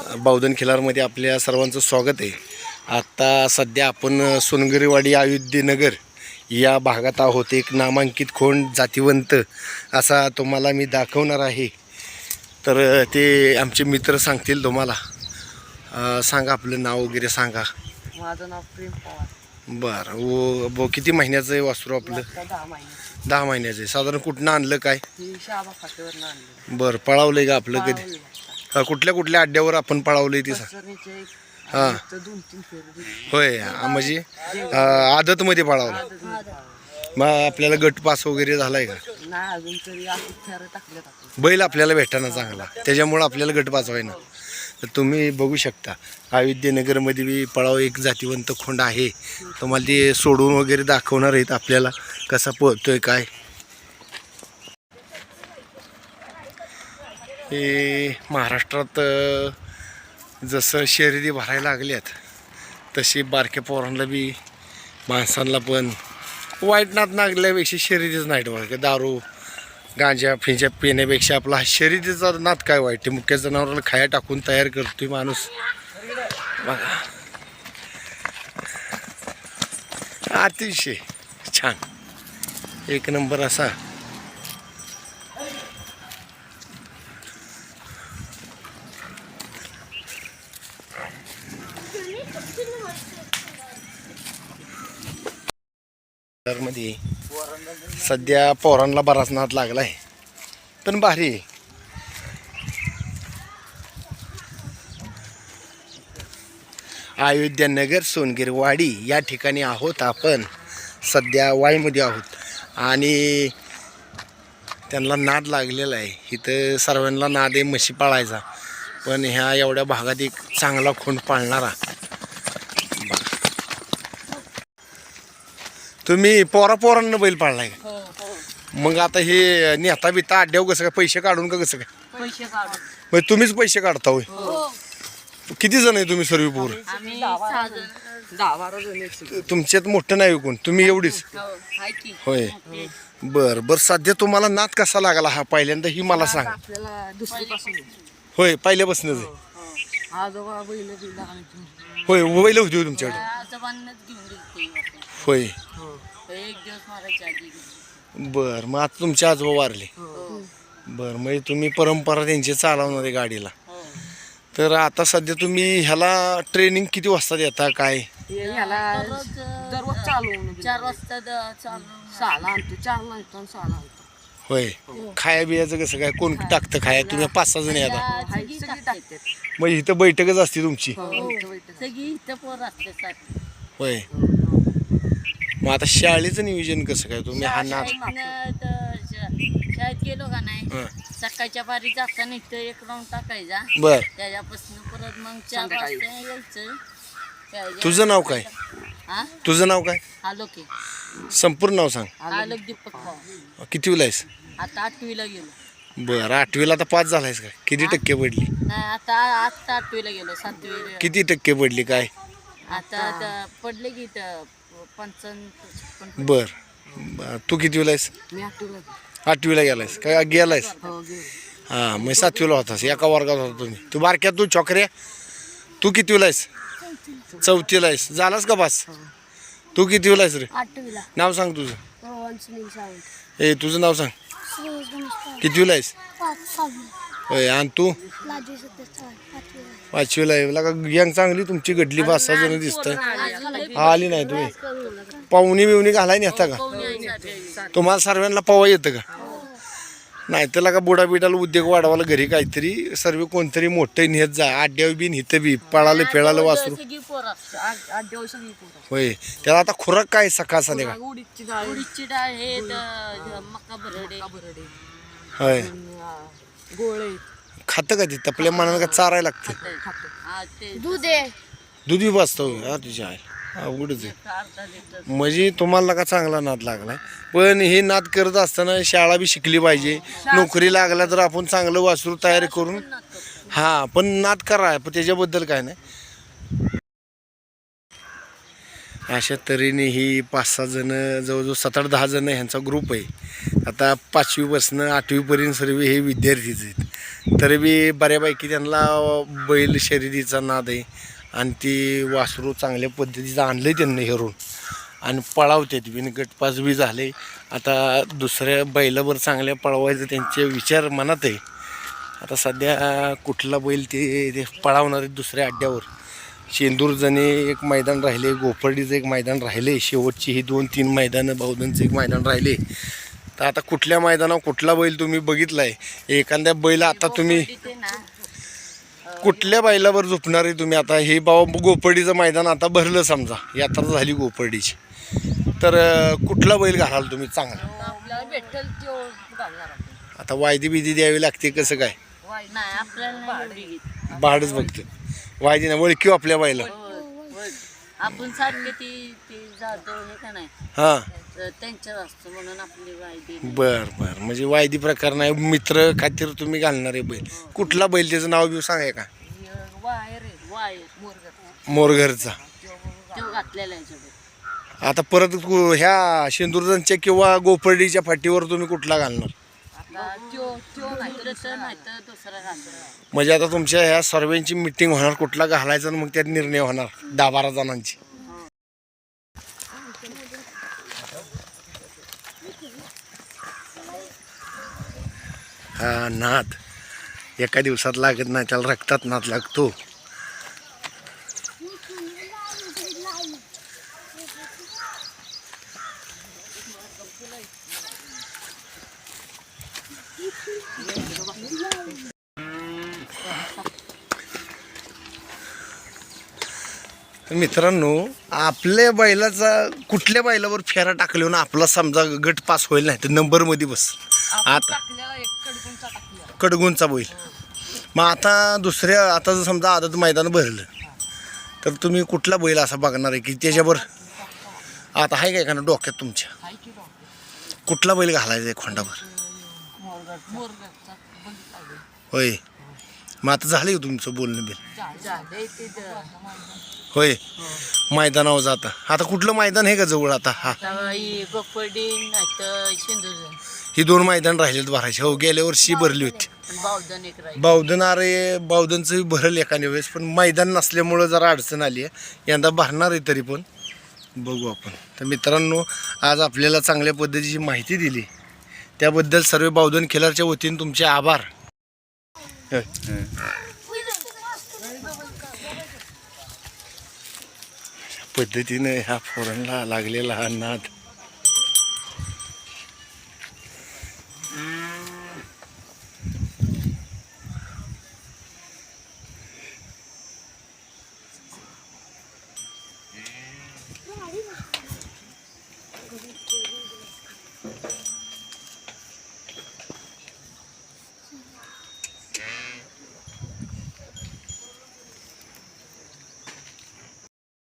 बावधन खिलारमध्ये आपल्या सर्वांचं स्वागत आहे. आता सध्या आपण सोनगरीवाडी अयोध्येनगर या भागात आहोत. एक नामांकित खोंड जातिवंत असा तुम्हाला मी दाखवणार आहे. तर ते आमचे मित्र सांगतील तुम्हाला. सांगा आपलं नाव वगैरे सांगा. माझं नाव प्रेम पवार. बरं वो ब किती महिन्याचं आहे वासरू आपलं? दहा महिने दहा महिन्याचं आहे. साधारण कुठनं आणलं काय? बरं पळावलंय का आपलं कधी. हा, कुठल्या कुठल्या अड्ड्यावर आपण पळावलंय ते सांग. एक हा. आणि इथं दोन तीन फेर दिली. होय म्हणजे अं, आदतमध्ये पळावलं. मग आपल्याला गट पास वगैरे झालाय का? नाही अजून तरी असं फेर टाकल्यात आपण. बैल आपल्याला भेटाना चांगला. त्याच्यामुळं आपल्याला गट व्हायना. तर तुम्ही बघू शकता अयोध्येनगरमध्ये बी पळाव एक जातिवंत खोंड आहे. तुम्हाला ते सोडून वगैरे दाखवणार आहेत आपल्याला कसा पळतोय काय. हे महाराष्ट्रात जसं शर्यती भरायला लागल्यात तशी बारक्या पोरांना बी माणसांना पण वाईट नात लागल्यापेक्षा शर्यतीच नाईट बघा. दारू गांजा फिंजा पिण्यापेक्षा आपला हा शर्यतीचा नात काय वाईट मुख्य जनावराला खाया टाकून तयार करतोय माणूस. बघा. अतिशय छान. एक नंबर असा मध्ये सध्या पोरांना बराच नाद लागलाय. पण भारी अयोध्यानगर सोनगिरवाडी या ठिकाणी आहोत आपण. सध्या वाईमध्ये आहोत. आणि त्यांना नाद लागलेला आहे. इथं सर्वांना नाद आहे म्हशी पाळायचा. पण ह्या एवढ्या भागात एक चांगला खूण पाळणारा तुम्ही पोरा पोरांना बैल पाळलाय का? हो हो. मग आता हे नेता बिता अड्ड्याव कसं काय पैसे काढून का कसं काय? पैसे काढून. मग तुम्हीच पैसे काढता होय? किती जण आहे तुम्ही सर्व पोर? आम्ही सहा जण. दहा बारा जण आहेत सगळे. तुमच्यात मोठं नाही कोण? तुम्ही एवढीच? हो, की. होय. बर बर. सध्या तुम्हाला नाद कसा लागला हा? पहिल्यांदा ही मला सांग. आता आपल्याला दुसरी पासून होय पहिल्यापासूनच आहे. आजोबा बैल बिल आणायची होय बैल होती तुमच्याकडे. आजोबांनाच घेऊन गेलते होय हो एक दिवस मारायच्या आधी बर मग आता तुमचे आजोबा वारले. हो. बर म्हणजे तुम्ही परंपरा त्यांची चालवणार आहे गाडीला. हो. तर आता सध्या तुम्ही ह्याला ट्रेनिंग किती वाजता देता काय? हे ह्याला दररोज चालू चार वाजता चालू सहाला आणतो चारला आणतो आणि सहाला आणतो. होय. खाया बियाचं कसं काय? कोण टाकतं खाया? तुम्ही पाच सहा जण येता हाय, सगळी टाकतात. मग इथं बैठकच असते तुमची. हो, इथं बैठक. सगळी इथं पोर असते सारखी. होय. मग आता शाळेचं नियोजन कसं काय? तुम्ही हा नाद शाळेतनं तर श- शाळेत गेलो का नाही? हं. सकाळच्या पारी जाताना इथं एक राऊंड टाकायचा. बर. त्याच्यापासून परत मग चार. वाजता यायचं. तुझं नाव काय? हा? तुझं नाव काय? आलो की संपूर्ण नाव सांग. आलो दीपक भाऊ कितीला आहेस? आता आठवीला गेलो. बरं आठवीला आता पाच झालायस का किती टक्के पडली? नाही आता आता आठवीला गेलो सातवी किती टक्के पडली काय? आता आता पडले की इथं पंचावन्न बर. बर. तू कितीला आहेस? मी आठवलं आठवीला गेलायस. काय गेलायस? हो गेलो. हां मग सातवीला होतास. एका वर्गात होता तुम्ही. तू बारक्या तू चॉकऱ्या तू कितीला आहेस? चौथीला आहेस. झालास का पास? तू कितीला आहेस रे? आठवीला. नाव सांग तुझं. रोहन सुनील सावंत. ए तुझं नाव सांग. कितीला आहेस? पाच सहावी. होय आणि तू. पाचवीला आहे. लगा गँग चांगली तुमची घडली पाच सहा जण दिसत हा आली नाही तुम्ही. पाहुणी बिवणी घालाय नेता का? तुम्हाला सर्वांना पवा येतं का? नाही तर लगा बुडा बिडाला उद्योग वाढवायला घरी काहीतरी सर्व कोणतरी मोठं नेत जा. आड्यावर बी हिथं बी पळालं फेळालं वासरू. होय. त्याला आता खुराक काय सकाळ संध्याकाळ? हे बरडे होय. गोळे. खातं का ते तपल्या मनानं का चारायला लागतं? खातो हा ते दूध आहे. दुधी होय हा तुझ्या आहे अवघडच आहे. म्हणजे तुम्हाला का चांगला नाद लागलाय पण हे नाद करत असताना शाळा बी शिकली पाहिजे. नोकरी लागल्या तर आपण चांगलं वासरू तयार करून. हा पण नाद करा पण त्याच्याबद्दल काय नाही. अशा तऱ्हेने ही पाच सहा जण जवळजवळ सात आठ दहा जण ह्यांचा ग्रुप आहे. आता पाचवीपासनं आठवीपर्यंत सर्व हे विद्यार्थीच आहेत. तरी बी बऱ्यापैकी त्यांना बैल शर्यतीचा नाद आहे. आणि ती वासरू चांगल्या पद्धतीचं आणलं आहे त्यांना हेरून. आणि पळावतात बिन गटपास बी झाले. आता दुसऱ्या बैलावर चांगल्या पळवायचं त्यांचे विचार मनात आहे. आता सध्या कुठला बैल ते ते पळावणार आहेत दुसऱ्या अड्ड्यावर. शेंदूरजणे एक मैदान राहिले गोफर्डीचं एक मैदान राहिले शेवटची ही दोन तीन मैदानं बौद्धनचं एक मैदान राहिले. तर आता कुठल्या मैदानावर कुठला बैल तुम्ही बघितलाय? एखाद्या बैल आता तुम्ही कुठल्या बैलावर झोपणार आहे तुम्ही आता? हे बाबा गोपर्डीचं मैदान आता भरलं समजा यात्रा झाली गोपर्डीची तर कुठला बैल घालाल तुम्ही? चांगला आता वायदी बिदी द्यावी लागते कसं काय. भाडच बघतो वायदी ना ओळखी आपल्या होय. आपण सारखे ती हे का नाही? हां. तर त्यांच्यात असतो म्हणून आपली वायदी. बर बर. म्हणजे वायदी प्रकार नाही. मित्र खातीर तुम्ही घालणारे बैल. कुठला बैल त्याचं नाव बिव सांगाय का? वायर आहे वाय मोरगत मोरघरचा. तो घातलेला आहे सगळं. आता परत कु- ह्या शेंदुरजनच्या किंवा गोपर्डीच्या फाटीवर तुम्ही कुठला घालणार? त्यो त्यो तर दुसरा म्हणजे आता तुमच्या ह्या सर्वेंची मिटिंग होणार कुठला घालायचा आणि मग त्यात निर्णय होणार दहा बारा जणांची. हा नाद एका दिवसात लागत नाही त्याला रक्तात नाद लागतो. मित्रांनो आपल्या बैलाचा कुठल्या बैलावर फेरा टाकले ना आपला समजा गट पास होईल नाही तर नंबरमध्ये बस. आता कडगुंचा बैल. मग आता दुसऱ्या आता जर समजा आदत मैदान भरलं तर तुम्ही कुठला बैल असा बघणार आहे की त्याच्यावर? आता आहे काय का डोक्यात तुमच्या? कुठला बैल घालायचा आहे खोंडावर. होय. मग आता झालं तुमचं बोलणं बिल? होय. मैदानावर जाता आता. कुठलं मैदान आहे का जवळ आता? हा. ही दोन मैदान राहिलेत भरायचे. हो गेल्या वर्षी भरली होती. बावधन अरे बावधनचं भरल एखाद्या वेळेस पण मैदान नसल्यामुळं जरा अडचण आली आहे. यंदा भरणार आहे तरी पण. बघू आपण. तर मित्रांनो आज आपल्याला चांगल्या पद्धतीची माहिती दिली. त्याबद्दल सर्व बावधन खेळाच्या वतीने तुमचे आभार. पद्धतीने ह्या फोरनला लागलेला हा नाद